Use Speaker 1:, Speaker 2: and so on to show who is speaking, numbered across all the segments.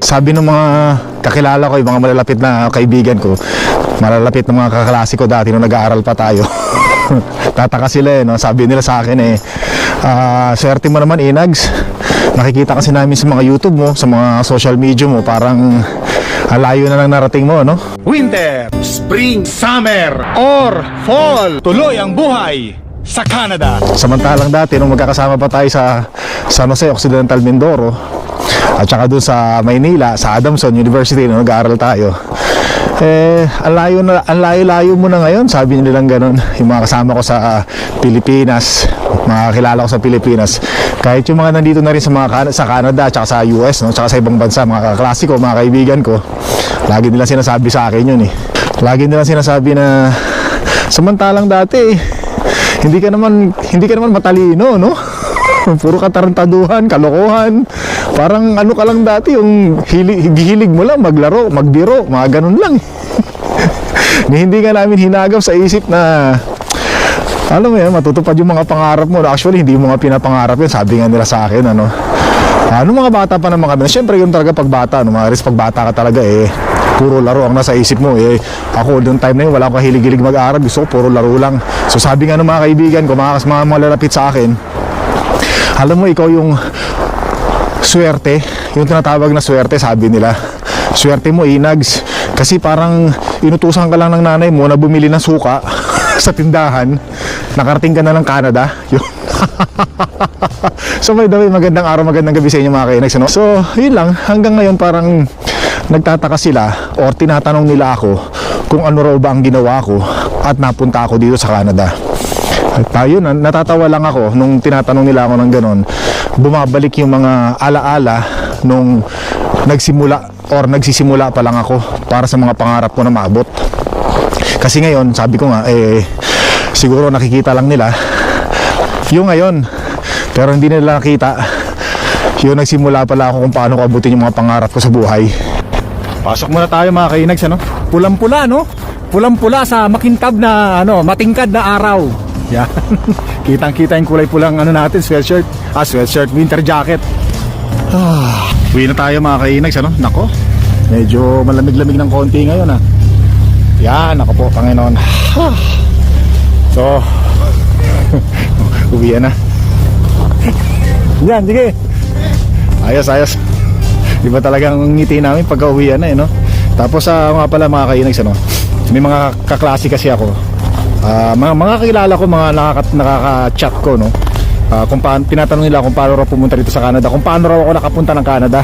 Speaker 1: Sabi ng mga kakilala ko, yung mga malalapit na kaibigan ko, malalapit na mga kaklase ko dati nung nag-aaral pa tayo. Tataka sila eh, no? sabi nila sa akin eh, ah, swerte mo naman Inags. Nakikita kasi namin sa mga YouTube mo, sa mga social media mo, parang ang layo na lang narating mo, no?
Speaker 2: Winter, Spring, Summer, or Fall. Tuloy ang buhay sa Canada.
Speaker 1: Samantalang dati, nung magkakasama pa tayo sa San Jose Occidental Mindoro, at saka doon sa Maynila, sa Adamson University, nung nag-aaral tayo, eh, ang layo na, ang layo-layo mo na ngayon, sabi nilang ganun. Yung mga kasama ko sa ah, Pilipinas, mga kilala ko sa Pilipinas, kahit yung mga nandito na rin sa mga Can- sa Canada, at sa US, no, tsaka sa ibang bansa, mga kaklase mga kaibigan ko, lagi nila sinasabi sa akin yun eh. Lagi nila sinasabi na, samantalang dati, hindi ka naman hindi ka naman matalino, no? Puro katarantaduhan, kalokohan. Parang ano ka lang dati, yung hili, hihilig mo lang maglaro, magbiro, mga ganun lang. Hindi ka namin hinagap sa isip na alam mo yan, matutupad yung mga pangarap mo. Actually, hindi mo nga pinapangarap yun. Sabi nga nila sa akin, ano. Ano mga bata pa naman kami. Siyempre, yun talaga pag bata. No, mga ris pag bata ka talaga, eh, puro laro ang nasa isip mo. Eh, ako, noong time na yun, wala akong kahilig-hilig mag-aaral. Gusto ko, puro laro lang. So, sabi nga ng mga kaibigan ko, mga, mga malalapit sa akin, alam mo, ikaw yung swerte, yung tinatawag na swerte, sabi nila. Swerte mo, inags. Kasi parang inutusan ka lang ng nanay mo na bumili ng suka sa tindahan. Nakarating ka na ng Canada. So by the magandang araw, magandang gabi sa inyo mga kainags. Ano? So, yun lang. Hanggang ngayon parang nagtataka sila or tinatanong nila ako kung ano raw ba ang ginawa ko at napunta ako dito sa Canada. At tayo na, natatawa lang ako nung tinatanong nila ako ng ganon. Bumabalik yung mga alaala nung nagsimula or nagsisimula pa lang ako para sa mga pangarap ko na maabot. Kasi ngayon, sabi ko nga, eh, siguro nakikita lang nila yung ngayon. Pero hindi nila nakita yung nagsimula pala ako kung paano ko abutin yung mga pangarap ko sa buhay. Pasok muna tayo mga kainags, ano?
Speaker 2: Pulang-pula, no? Pulang-pula sa makintab na, ano, matingkad na araw.
Speaker 1: Yan. Kitang-kita yung kulay pulang ano natin, sweatshirt. Ah, sweatshirt, winter jacket. Ah, uwi na tayo mga kainags, ano? Nako, medyo malamig-lamig ng konti ngayon, ah. Yan, ako po, Panginoon. So, uwi na. Yan, sige. Ayos, ayos. Iba talagang ngiti namin pagka uwi na, eh, no? Tapos, sa mga pala mga kainags, ano? May mga kaklase kasi ako. Ah, mga mga kakilala ko, mga nakaka, nakaka-chat ko, no? Ah, kung paano, tinatanong nila kung paano raw pumunta dito sa Canada, kung paano raw ako nakapunta ng Canada.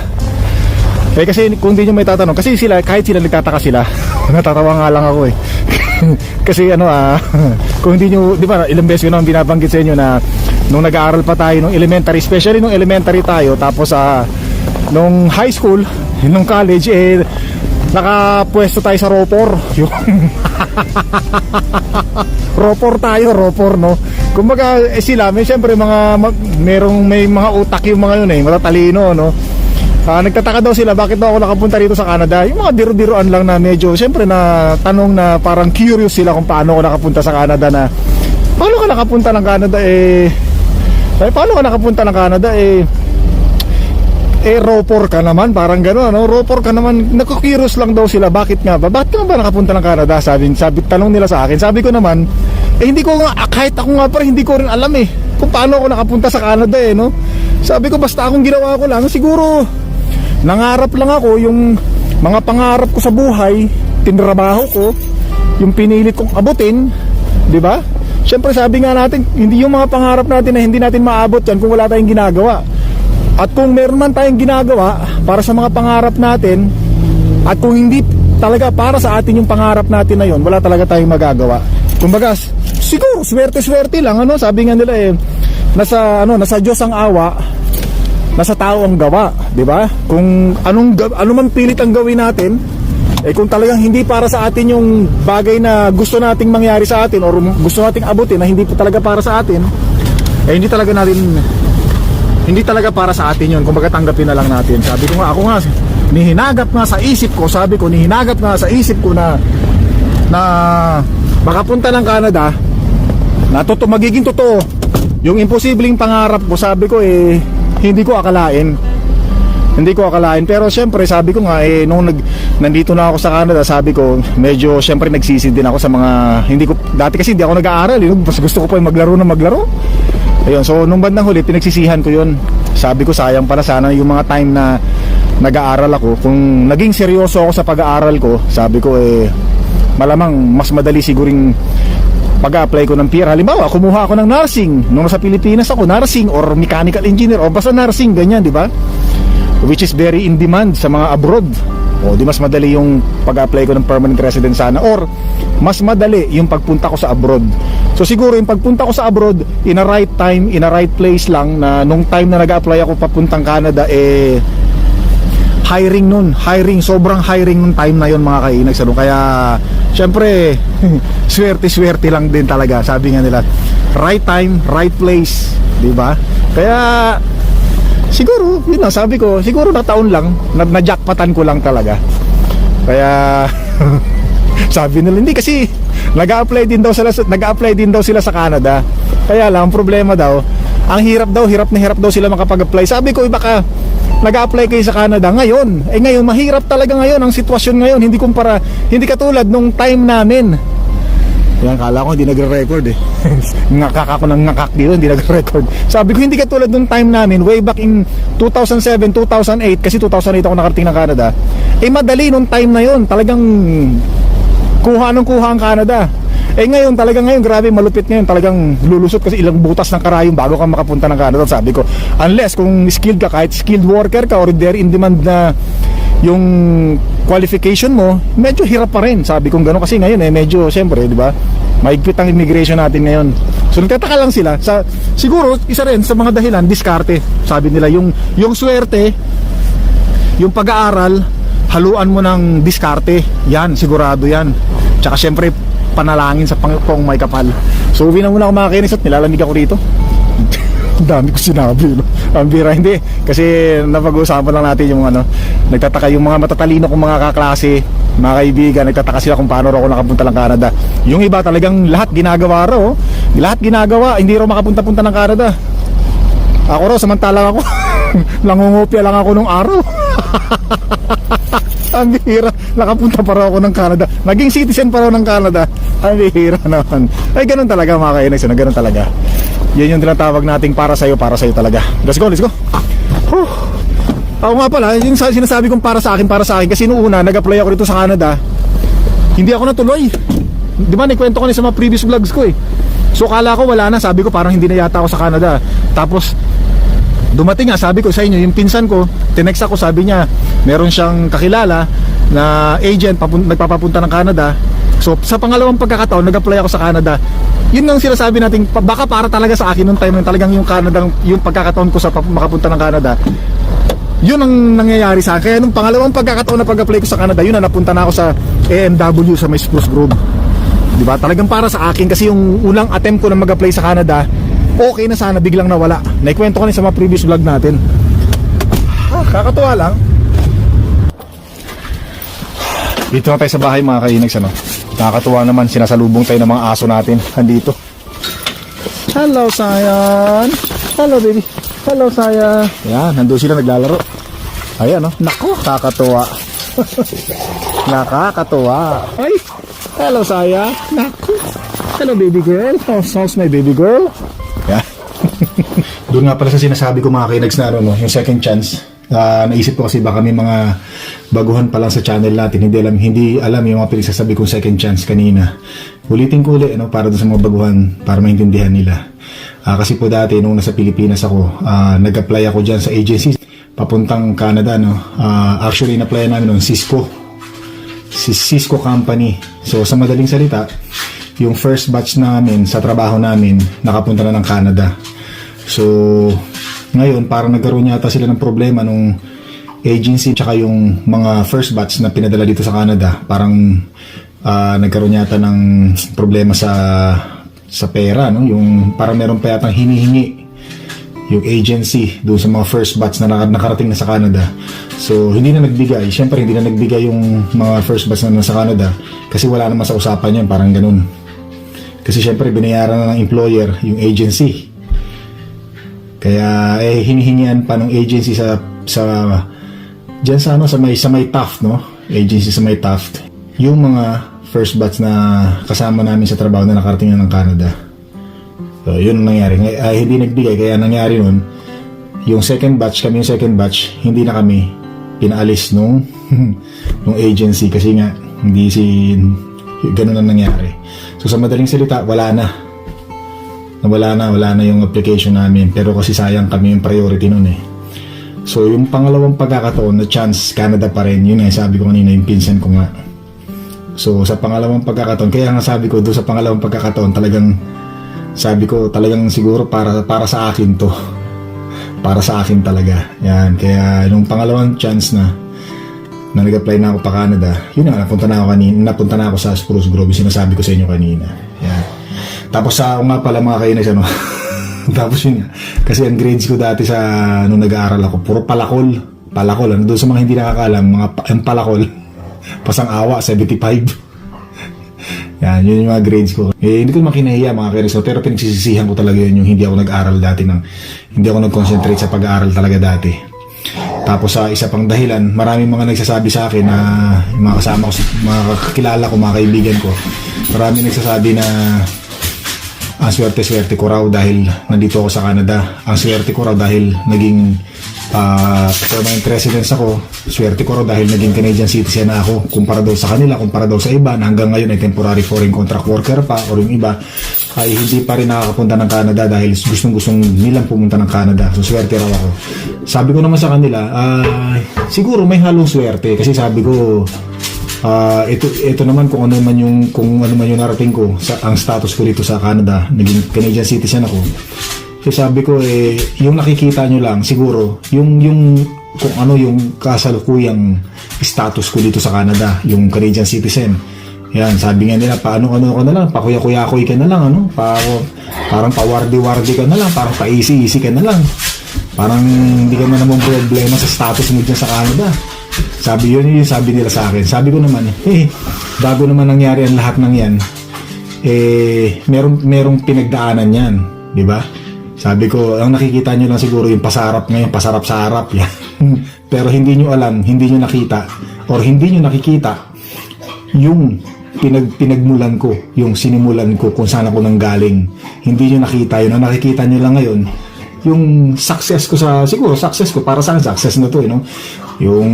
Speaker 1: Eh kasi kung hindi nyo may tatanong, kasi sila, kahit sila nagtataka sila, natatawa nga lang ako eh. kasi ano ah, kung hindi nyo, di ba, ilang beses ko naman binabanggit sa inyo na nung nag-aaral pa tayo nung elementary, especially nung elementary tayo, tapos ah, nung high school, nung college, eh, nakapwesto tayo sa Ropor. Yung Ropor tayo, Ropor, no? Kumbaga, eh, sila, may siyempre mga, mag, merong, may mga utak yung mga yun eh, matatalino, no? Ah, nagtataka daw sila bakit daw ako nakapunta dito sa Canada. Yung mga biro-biroan lang na medyo, siyempre na tanong na parang curious sila kung paano ako nakapunta sa Canada na paano ka nakapunta ng Canada eh eh, paano ka nakapunta ng Canada eh eh ropor ka naman parang gano'n no? Ropor ka naman nakukiros lang daw sila. Bakit nga ba? Bakit ka ba nakapunta ng Canada? Sabi, sabi tanong nila sa akin. Sabi ko naman eh hindi ko nga ah, kahit ako nga pa hindi ko rin alam eh kung paano ako nakapunta sa Canada eh no? Sabi ko basta akong ginawa ko lang siguro nangarap lang ako yung mga pangarap ko sa buhay tinrabaho ko yung pinilit kong abutin di ba? Siyempre sabi nga natin, hindi yung mga pangarap natin na hindi natin maabot yan kung wala tayong ginagawa. At kung meron man tayong ginagawa para sa mga pangarap natin, at kung hindi talaga para sa atin yung pangarap natin na yun, wala talaga tayong magagawa. Kumbaga, siguro, swerte-swerte lang, ano, sabi nga nila eh, nasa, ano, nasa Diyos ang awa, nasa tao ang gawa, di ba? Kung anong, ano man pilit ang gawin natin, eh kung talagang hindi para sa atin yung bagay na gusto nating mangyari sa atin or gusto nating abutin na hindi talaga para sa atin, eh hindi talaga natin hindi talaga para sa atin yun. Kumbaga tanggapin na lang natin. Sabi ko nga, ako nga, nihinagap nga sa isip ko, sabi ko, nihinagap nga sa isip ko na na makapunta ng Canada na totoo, magiging totoo. Yung imposibleng pangarap ko, sabi ko eh, hindi ko akalain. Hindi ko akalain. Pero syempre, sabi ko nga, eh, nung nag, nandito na ako sa Canada, sabi ko, medyo syempre nagsisi din ako sa mga, hindi ko, dati kasi hindi ako nag-aaral. Eh, mas gusto ko pa maglaro na maglaro. Ayun, so nung bandang huli, pinagsisihan ko yun. Sabi ko, sayang para sana yung mga time na nag-aaral ako. Kung naging seryoso ako sa pag-aaral ko, sabi ko, eh, malamang mas madali siguring pag-apply ko ng PR. Halimbawa, kumuha ako ng nursing. Nung nasa Pilipinas ako, nursing or mechanical engineer o basta nursing, ganyan, di ba? Which is very in demand sa mga abroad. O di mas madali yung pag-apply ko ng permanent resident sana or mas madali yung pagpunta ko sa abroad. So siguro yung pagpunta ko sa abroad in a right time, in a right place lang na nung time na nag-apply ako papuntang Canada eh hiring nun, hiring, sobrang hiring nung time na yon mga kainags. Ano? Kaya, syempre, swerte-swerte lang din talaga. Sabi nga nila, right time, right place, di ba? Kaya, siguro, yun na, sabi ko, siguro na taon lang, na, na-jackpatan ko lang talaga. Kaya, sabi nila, hindi kasi, nag-apply din daw sila, nag-apply din daw sila sa Canada. Kaya lang, ang problema daw, ang hirap daw, hirap na hirap daw sila makapag-apply. Sabi ko, eh, baka nag-apply kayo sa Canada ngayon. Eh ngayon, mahirap talaga ngayon ang sitwasyon ngayon. Hindi kumpara, hindi katulad nung time namin. Yan, kala ko hindi nagre-record eh. ngakak ako ng ngakak dito, hindi nagre-record. Sabi ko, hindi katulad nung time namin, way back in 2007, 2008, kasi 2008 ako nakarating ng Canada. Eh madali nung time na yon talagang kuha ng kuha ang Canada. Eh ngayon, talaga ngayon, grabe, malupit ngayon. Talagang lulusot kasi ilang butas ng karayong bago ka makapunta ng Canada. Sabi ko, unless kung skilled ka, kahit skilled worker ka or very in demand na yung qualification mo, medyo hirap pa rin. Sabi kong gano'n kasi ngayon eh, medyo, siyempre, di ba? Maigpit ang immigration natin ngayon. So nagtataka lang sila. Sa, siguro, isa rin sa mga dahilan, diskarte. Sabi nila, yung, yung swerte, yung pag-aaral, haluan mo ng diskarte. Yan, sigurado yan. Tsaka syempre, panalangin sa Panginoong may kapal. So, uwi na muna ako mga kinis at nilalamig ako rito. Dami ko sinabi, no? Ang bira, hindi. Kasi napag-uusapan lang natin yung ano, nagtataka yung mga matatalino kong mga kaklase, mga kaibigan, nagtataka sila kung paano raw ako nakapunta ng Canada. Yung iba talagang lahat ginagawa raw, oh. lahat ginagawa, hindi raw makapunta-punta ng Canada. Ako raw, samantalang ako, nangungopia lang ako nung araw. Ang bihira, nakapunta pa raw ako ng Canada. Naging citizen pa raw ng Canada. Ang bihira naman. Ay, ganun talaga mga kainex, ano, ganun talaga. Yan yung tinatawag nating para sa'yo, para sa'yo talaga. Let's go, let's go. Whew. Ako nga pala, yung sa- sinasabi kong para sa akin, para sa akin, kasi noong una, nag-apply ako dito sa Canada, hindi ako natuloy. Di ba, naikwento ko na sa mga previous vlogs ko eh. So, kala ko wala na, sabi ko parang hindi na yata ako sa Canada. Tapos, dumating nga, sabi ko sa inyo, yung pinsan ko, tinext ako, sabi niya, meron siyang kakilala na agent, papun- nagpapapunta ng Canada. So, sa pangalawang pagkakataon, nag-apply ako sa Canada. Yun ang sinasabi natin, baka para talaga sa akin nung time na talagang yung Canada, yung pagkakataon ko sa pap- makapunta ng Canada, yun ang nangyayari sa akin. Kaya nung pangalawang pagkakataon na pag-apply ko sa Canada, yun na napunta na ako sa AMW sa may Spruce Grove. Di ba? Talagang para sa akin kasi yung unang attempt ko na mag-apply sa Canada, okay na sana biglang nawala. Naikwento ko na sa mga previous vlog natin. Ah, kakatuwa lang. Dito na tayo sa bahay mga kainags ano. Nakakatuwa naman sinasalubong tayo ng mga aso natin. Andito. Hello, Sayan. Hello, baby. Hello, Saya. Yan, nandun sila naglalaro. Ayan, no? Nako, kakatuwa. Nakakatuwa. Ay, hello, Saya. Nako. Hello, baby girl. How's, how's my baby girl? Doon nga pala sa sinasabi ko mga kinags na ano, no, yung second chance. Ah, naisip ko kasi baka may mga baguhan pa lang sa channel natin. Hindi alam, hindi alam yung mga pinagsasabi kong second chance kanina. Ulitin ko ulit, ano, para doon sa mga baguhan, para maintindihan nila. Ah, kasi po dati, nung nasa Pilipinas ako, ah, nag-apply ako dyan sa agency, papuntang Canada, no. Ah, actually, in-apply namin noon, Cisco. Si Cisco Company. So, sa madaling salita, yung first batch namin sa trabaho namin, nakapunta na ng Canada. So, ngayon, parang nagkaroon yata sila ng problema nung agency tsaka yung mga first batch na pinadala dito sa Canada. Parang ah, nagkaroon yata ng problema sa sa pera, no? Yung parang meron pa yata hinihingi yung agency doon sa mga first batch na naka- nakarating na sa Canada. So, hindi na nagbigay. Siyempre, hindi na nagbigay yung mga first batch na nasa Canada kasi wala naman sa usapan yun, parang ganun. Kasi siyempre, binayaran na ng employer yung agency. Kaya, eh, hinihingian pa ng agency sa, sa Diyan sa ano, sa may, sa may Taft, no? Agency sa may Taft. Yung mga first batch na kasama namin sa trabaho na nakarating na ng Canada. So, yun ang nangyari. Ngay- ah, hindi nagbigay, kaya nangyari nun, yung second batch, kami yung second batch, hindi na kami pinaalis nung, nung agency kasi nga, hindi si, ganun ang nangyari. So, sa madaling salita, wala na. Wala na, wala na yung application namin. Pero kasi sayang kami yung priority nun eh. So, yung pangalawang pagkakataon na chance, Canada pa rin. Yun nga, sabi ko kanina, yung pinsan ko nga. So, sa pangalawang pagkakataon, kaya nga sabi ko, doon sa pangalawang pagkakataon, talagang, sabi ko, talagang siguro para, para sa akin to. Para sa akin talaga. Yan, kaya nung pangalawang chance na, na nag-apply na ako pa Canada, yun nga, napunta na ako kanina, napunta na ako sa Spruce Grove, sinasabi ko sa inyo kanina. Tapos sa nga pala mga kainis, ano, tapos yun nga, kasi ang grades ko dati sa, nung nag-aaral ako, puro palakol. Palakol, ano, doon sa mga hindi nakakaalam, mga ang palakol, pasang awa, 75. Yan, yun yung mga grades ko. Eh, hindi ko naman kinahiya mga kainis, pero pinagsisisihan ko talaga yun yung hindi ako nag-aral dati ng, hindi ako nag-concentrate sa pag-aaral talaga dati. Tapos sa isa pang dahilan, maraming mga nagsasabi sa akin na yung mga kasama ko, mga kakilala ko, mga kaibigan ko, maraming nagsasabi na ang swerte-swerte ko raw dahil nandito ako sa Canada. Ang swerte ko raw dahil naging uh, permanent residence ako. Swerte ko raw dahil naging Canadian citizen na ako. Kumpara daw sa kanila, kumpara daw sa iba na hanggang ngayon ay temporary foreign contract worker pa or yung iba ay hindi pa rin nakakapunta ng Canada dahil gustong-gustong nilang pumunta ng Canada. So swerte raw ako. Sabi ko naman sa kanila, ah, siguro may halong swerte kasi sabi ko Ah, ito ito naman kung ano man yung kung ano man yung narating ko sa ang status ko dito sa Canada, naging Canadian citizen ako. So sabi ko eh yung nakikita nyo lang siguro yung yung kung ano yung kasalukuyang status ko dito sa Canada, yung Canadian citizen. Yan, sabi nga nila, paano ano ka na lang, pakuya-kuya-kuy ka na lang, ano? Pa, parang pawardi-wardi ka na lang, parang pa-easy-easy ka na lang. Parang hindi ka na namang problema sa status mo dyan sa Canada. Sabi yun yung sabi nila sa akin. Sabi ko naman, eh, bago naman nangyari ang lahat ng yan, eh, merong, merong pinagdaanan yan. Di ba? Sabi ko, ang nakikita nyo lang siguro yung pasarap ngayon, pasarap sa harap. Yan. Pero hindi nyo alam, hindi nyo nakita, or hindi nyo nakikita yung pinag pinagmulan ko, yung sinimulan ko kung saan ako nanggaling. Hindi nyo nakita yun. Ang nakikita nyo lang ngayon, yung success ko sa, siguro success ko, para sa success na to, eh, no? Yung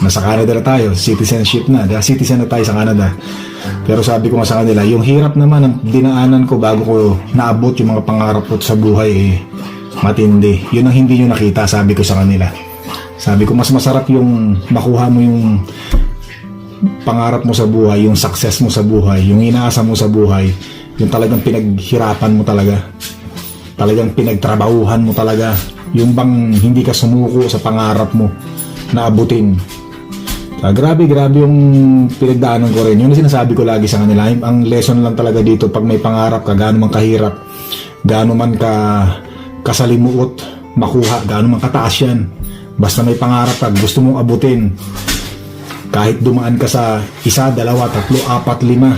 Speaker 1: nasa Canada na tayo, citizenship na, dahil citizen na tayo sa Canada. Pero sabi ko nga sa kanila, yung hirap naman ang dinaanan ko bago ko naabot yung mga pangarap ko sa buhay, eh, matindi. Yun ang hindi nyo nakita, sabi ko sa kanila. Sabi ko, mas masarap yung makuha mo yung pangarap mo sa buhay, yung success mo sa buhay, yung inaasa mo sa buhay, yung talagang pinaghirapan mo talaga. Talagang pinagtrabahuhan mo talaga. Yung bang hindi ka sumuko sa pangarap mo na abutin. Ah, grabe, grabe yung pinagdaanan ko rin. Yun ang sinasabi ko lagi sa kanila. Ang lesson lang talaga dito, pag may pangarap ka, gaano man kahirap, gaano man ka kasalimuot, makuha, gaano man kataas yan. Basta may pangarap ka, gusto mong abutin, kahit dumaan ka sa isa, dalawa, tatlo, apat, lima.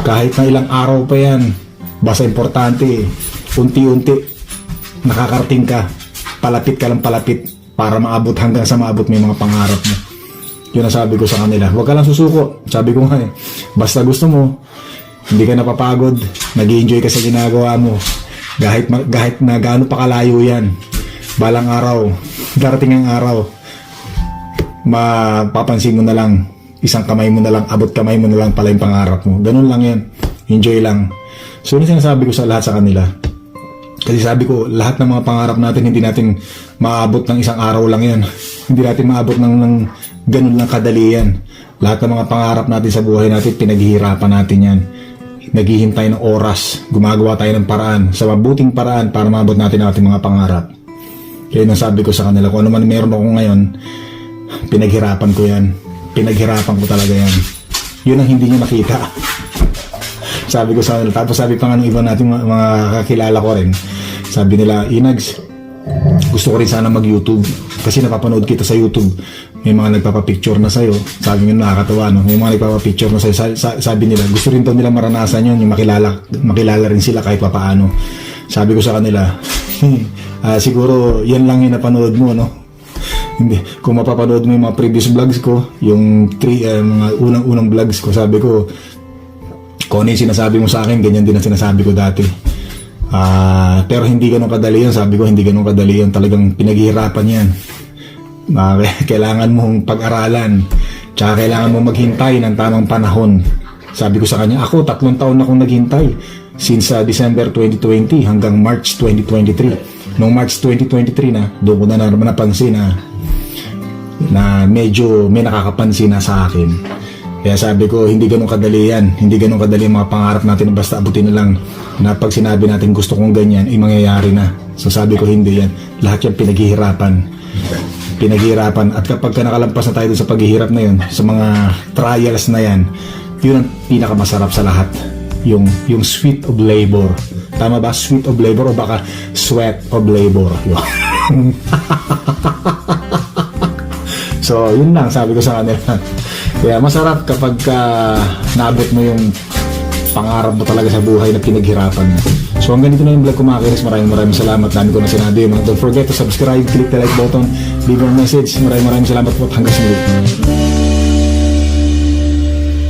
Speaker 1: Kahit na ilang araw pa yan. Basta importante, unti-unti, nakakarating ka. Palapit ka lang palapit para maabot hanggang sa maabot mo yung mga pangarap mo. Yun ang sabi ko sa kanila. Huwag ka lang susuko. Sabi ko nga eh, basta gusto mo, hindi ka napapagod, nag enjoy ka sa ginagawa mo. Kahit, kahit na gaano pa kalayo yan. Balang araw, darating ang araw, mapapansin mo na lang, isang kamay mo na lang, abot kamay mo na lang pala yung pangarap mo. Ganun lang yan. Enjoy lang. So, yun ang sinasabi ko sa lahat sa kanila. Kasi sabi ko, lahat ng mga pangarap natin, hindi natin maabot ng isang araw lang yan. hindi natin maabot ng, ng ganun lang kadali yan. Lahat ng mga pangarap natin sa buhay natin, pinaghihirapan natin yan. Naghihintay ng oras, gumagawa tayo ng paraan, sa mabuting paraan para maabot natin ang ating mga pangarap. Kaya yun ang sabi ko sa kanila, kung ano man meron ako ngayon, pinaghirapan ko yan. Pinaghirapan ko talaga yan. Yun ang hindi nyo nakita. Sabi ko sa kanila. Tapos sabi pa nga ng iba nating mga, mga kakilala ko rin. Sabi nila, Inags, gusto ko rin sana mag-YouTube. Kasi napapanood kita sa YouTube. May mga nagpapapicture na sa'yo. Sabi nga nakakatawa, no? May mga nagpapapicture na sa'yo. Sa- sa- sabi nila, gusto rin daw nila maranasan yun. Yung makilala, makilala rin sila kahit papaano. Sabi ko sa kanila, ah, siguro yan lang yung napanood mo, no? hindi, kung mapapanood mo yung mga previous vlogs ko, yung three, eh, mga unang-unang vlogs ko, sabi ko, kung ano yung sinasabi mo sa akin, ganyan din ang sinasabi ko dati. Ah, pero hindi ganun kadali yan, sabi ko, hindi ganun kadali yan. Talagang pinaghihirapan yan. Ah, kailangan mong pag-aralan. Tsaka kailangan mong maghintay ng tamang panahon. Sabi ko sa kanya, ako tatlong taon na akong naghintay. Since ah, December 2020 hanggang March 2023. Noong March 2023 na, doon ko na naman napansin na na medyo may nakakapansin na sa akin. Kaya sabi ko, hindi ganun kadali yan. Hindi ganun kadali ang mga pangarap natin na basta abutin na lang na pag sinabi natin gusto kong ganyan, ay mangyayari na. So sabi ko, hindi yan. Lahat yan pinaghihirapan. Pinaghihirapan. At kapag ka nakalampas na tayo sa paghihirap na yun, sa mga trials na yan, yun ang pinakamasarap sa lahat. Yung, yung sweet of labor. Tama ba? Sweet of labor o baka sweat of labor. So, yun lang sabi ko sa kanila. Kaya masarap kapag ka naabot mo yung pangarap mo talaga sa buhay na pinaghirapan mo. So hanggang dito na yung vlog ko mga kinis. Maraming maraming salamat. Dami ko na sinabi. Don't forget to subscribe, click the like button, leave a message. Maraming maraming salamat po. Hanggang sa muli.